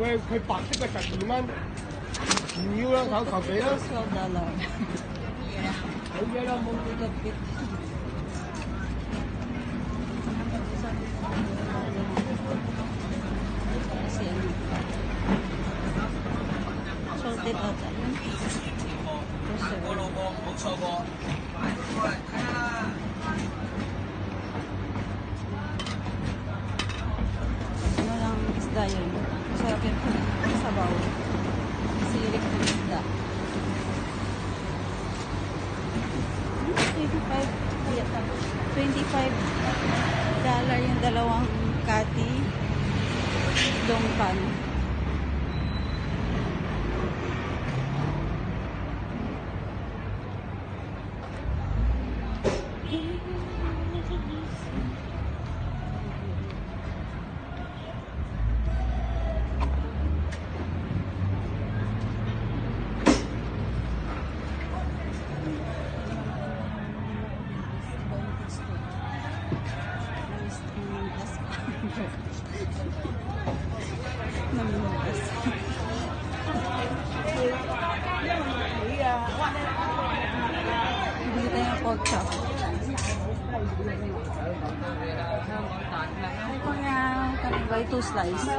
喂，佢白色嘅十二蚊，唔要啦，九嚿幾啦。好嘢啦，冇幾多幾。Salted ata yun. Preserve. Ano lang isda yun. Masarap yun. Sabaw. Sirik ng isda. 25 yata. 25 dollar yung dalawang kati dongpan. Bili tayo ng pork chop. Ay, kuya, kanibay two slice.